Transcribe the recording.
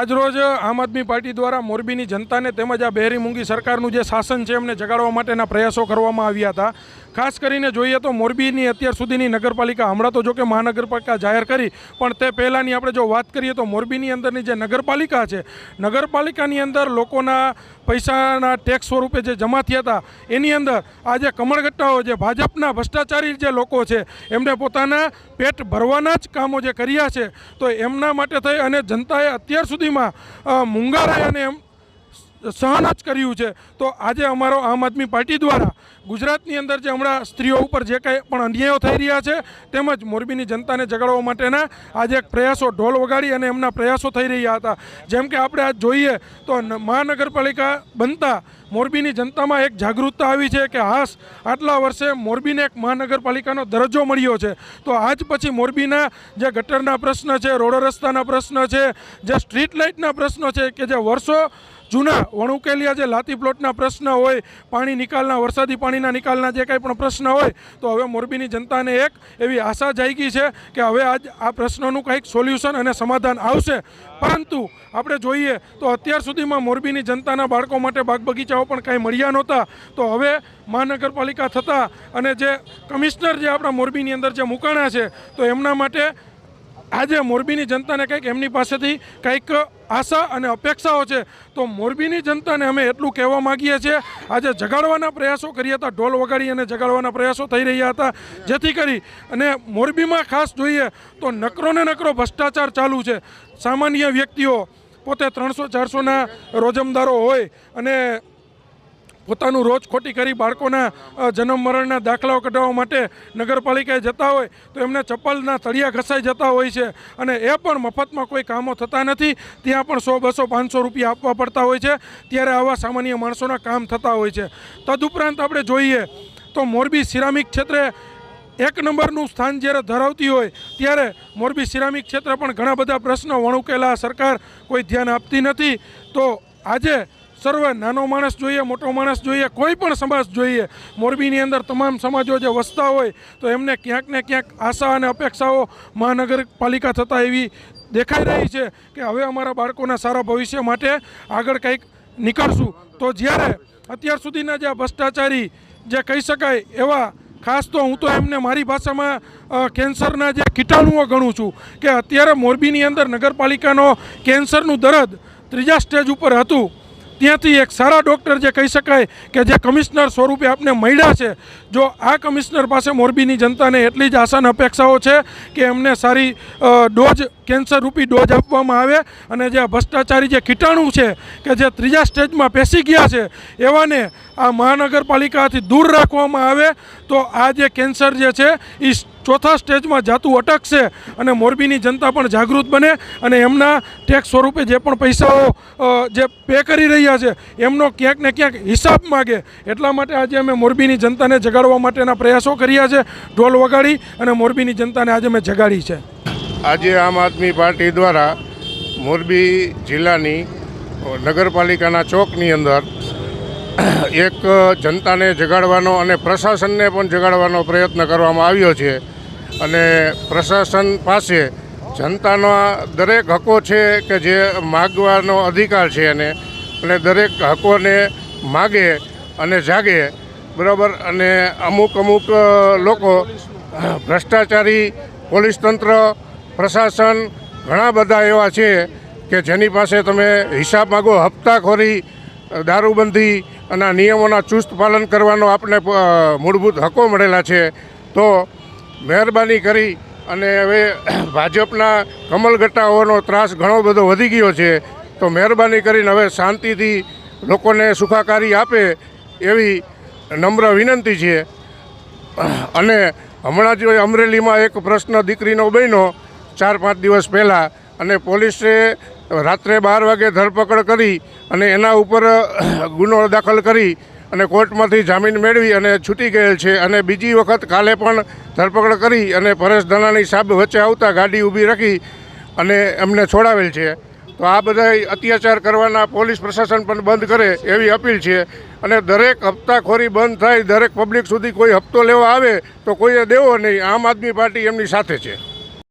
આજરોજ આમ આદમી પાર્ટી દ્વારા મોરબીની જનતાને તેમજ આ બહેરી મૂંગી સરકારનું જે શાસન છે એમને જગાડવા માટેના પ્રયાસો કરવામાં આવ્યા હતા. ખાસ કરીને જોઈએ તો મોરબીની અત્યાર સુધીની નગરપાલિકા હમણાં તો જો કે મહાનગરપાલિકા જાહેર કરી, પણ તે પહેલાંની આપણે જો વાત કરીએ તો મોરબીની અંદરની જે નગરપાલિકા છે, નગરપાલિકાની અંદર લોકોના પૈસાના ટેક્સ સ્વરૂપે જે જમા થયા હતા, એની અંદર આ જે કમળગટ્ટાઓ જે ભાજપના ભ્રષ્ટાચારી જે લોકો છે, એમને પોતાના પેટ ભરવાના જ કામો જે કર્યા છે, તો એમના માટે થઈ અને જનતાએ અત્યાર સુધીમાં અ, મુંગારાએ અને એમ સહન જ કર્યું છે. તો આજે અમારો આમ આદમી પાર્ટી દ્વારા ગુજરાતની અંદર જે હમણાં સ્ત્રીઓ ઉપર જે કાંઈ પણ અન્યાયો થઈ રહ્યા છે તેમજ મોરબીની જનતાને જગાડવા માટેના આજે પ્રયાસો ઢોલ વગાડી અને એમના પ્રયાસો થઈ રહ્યા હતા. જેમ કે આપણે આજ જોઈએ તો મહાનગરપાલિકા બનતા મોરબીની જનતામાં એક જાગૃતતા આવી છે કે હાસ, આટલા વર્ષે મોરબીને એક મહાનગરપાલિકાનો દરજ્જો મળ્યો છે. તો આજ પછી મોરબીના જે ગટરના પ્રશ્ન છે, રોડ રસ્તાના પ્રશ્ન છે, જે સ્ટ્રીટ લાઇટના પ્રશ્નો છે, કે જે વર્ષો જૂના વણુકેલિયા જે લાતી પ્લોટના પ્રશ્ન હોય, પાણી નિકાલના, વરસાદી પાણીના નિકાલના જે કાંઈ પણ પ્રશ્ન હોય, તો હવે મોરબીની જનતાને એક એવી આશા જાગી છે કે હવે આજ આ પ્રશ્નોનું કંઈક સોલ્યુશન અને સમાધાન આવશે. પરંતુ આપણે જોઈએ તો અત્યાર સુધીમાં મોરબીની જનતાના બાળકો માટે બાગ બગીચાઓ પણ કાંઈ મળ્યા નહોતા. તો હવે મહાનગરપાલિકા થતાં અને જે કમિશનર જે આપણા મોરબીની અંદર જે મુકાણા છે, તો એમના માટે આજે મોરબીની જનતાને કંઈક એમની પાસેથી કંઈક આશા અને અપેક્ષાઓ છે. તો મોરબીની જનતાને અમે એટલું કહેવા માગીએ છીએ, આજે જગાડવાના પ્રયાસો કરીએ હતા, ઢોલ વગાડી અને જગાડવાના પ્રયાસો થઈ રહ્યા હતા. જેથી કરી અને મોરબીમાં ખાસ જોઈએ તો નકરો ને નકરો ભ્રષ્ટાચાર ચાલુ છે. સામાન્ય વ્યક્તિઓ પોતે ત્રણસો ચારસોના રોજમદારો હોય અને પોતાનું રોજ ખોટી કરી બાળકોના જન્મ મરણના દાખલાઓ કઢાવવા માટે નગરપાલિકાએ જતા હોય, તો એમને ચપ્પલના તળિયા ઘસાઈ જતા હોય છે. અને એ પણ મફતમાં કોઈ કામો થતા નથી. ત્યાં પણ સો, બસો, પાંચસો રૂપિયા આપવા પડતા હોય છે. ત્યારે આવા સામાન્ય માણસોના કામ થતા હોય છે. તદુપરાંત આપણે જોઈએ તો મોરબી સિરામિક ક્ષેત્રે એક નંબરનું સ્થાન જ્યારે ધરાવતી હોય, ત્યારે મોરબી સિરામિક ક્ષેત્રે પણ ઘણા બધા પ્રશ્નો વણુકેલા સરકાર કોઈ ધ્યાન આપતી નથી. તો આજે સર્વે નાનો માણસ જોઈએ, મોટો માણસ જોઈએ, કોઈ પણ સમાજ જોઈએ, મોરબીની અંદર તમામ સમાજો જે વસતા હોય, તો એમને ક્યાંક ને ક્યાંક આશા અને અપેક્ષાઓ મહાનગરપાલિકા થતાં એવી દેખાઈ રહી છે કે હવે અમારા બાળકોના સારા ભવિષ્ય માટે આગળ કંઈક નીકળશું. તો જ્યારે અત્યાર સુધીના જે ભ્રષ્ટાચારી જે કહી શકાય એવા, ખાસ તો હું તો એમને મારી ભાષામાં કેન્સરના જે કીટાણુઓ ગણું છું કે અત્યારે મોરબીની અંદર નગરપાલિકાનો કેન્સરનું દરદ ત્રીજા સ્ટેજ ઉપર હતું. ત્યાંથી એક સારા ડૉક્ટર જે કહી શકાય કે જે કમિશનર સ્વરૂપે આપને મળ્યા છે. જો આ કમિશનર પાસે મોરબીની જનતાને એટલી જ આસાન અપેક્ષાઓ છે કે એમને સારી ડોઝ કેન્સર રૂપી ડોઝ આપવામાં આવે અને જે ભ્રષ્ટાચારી જે કીટાણુ છે કે જે ત્રીજા સ્ટેજમાં પેસી ગયા છે, એવાને આ મહાનગરપાલિકાથી દૂર રાખવામાં આવે, તો આ જે કેન્સર જે છે એ ચોથા સ્ટેજમાં જાતું અટકશે અને મોરબીની જનતા પણ જાગૃત બને અને એમના ટેક્સ સ્વરૂપે જે પણ પૈસાઓ જે પે કરી રહ્યા છે, એમનો ક્યાંક ને ક્યાંક હિસાબ માગે. એટલા માટે આજે અમે મોરબીની જનતાને જગાડવા માટેના પ્રયાસો કર્યા છે, ઢોલ વગાડી અને મોરબીની જનતાને આજે મેં જગાડી છે. આજે આમ આદમી પાર્ટી દ્વારા મોરબી જિલ્લાની નગરપાલિકાના ચોકની અંદર એક જનતાને જગાડવાનો અને પ્રશાસનને પણ જગાડવાનો પ્રયત્ન કરવામાં આવ્યો છે. અને પ્રશાસન પાસે જનતાના દરેક હકો છે કે જે માગવાનો અધિકાર છે એને. અને દરેક હકોને માગે અને જાગે. બરાબર? અને અમુક અમુક લોકો ભ્રષ્ટાચારી, પોલીસ તંત્ર પ્રશાસન ઘણા બધા એવા છે કે જેની પાસે તમે હિસાબ માગો, હપ્તાખોરી દારૂબંધી અને નિયમોના ચુસ્ત પાલન કરવાનો આપણે મૂળભૂત હકો મળેલા છે. તો મહેરબાની કરી અને હવે ભાજપના કમલગટ્ટાઓનો ત્રાસ ઘણો બધો વધી ગયો છે. તો મહેરબાની કરીને હવે શાંતિથી લોકોને સુખાકારી આપે એવી નમ્ર વિનંતી છે. અને હમણાં જ અમરેલીમાં એક પ્રશ્ન દીકરીનો બન્યો ચાર પાંચ દિવસ પહેલાં અને પોલીસે રાત્રે બાર વાગે ધરપકડ કરી અને એના ઉપર ગુનો દાખલ કરી અને કોર્ટમાંથી જામીન મેળવી અને છૂટી ગયેલ છે અને બીજી વખત કાલે પણ ધરપકડ કરી અને પરેશ ધનાની સાહેબ વચ્ચે આવતા ગાડી ઊભી રાખી અને એમને છોડાવેલ છે. તો આ બધા અત્યાચાર કરવાના પોલીસ પ્રશાસન પણ બંધ કરે એવી અપીલ છે અને દરેક હપ્તાખોરી બંધ થાય, દરેક પબ્લિક સુધી કોઈ હપ્તો લેવા આવે તો કોઈએ દેવો નહીં. આમ આદમી પાર્ટી એમની સાથે છે.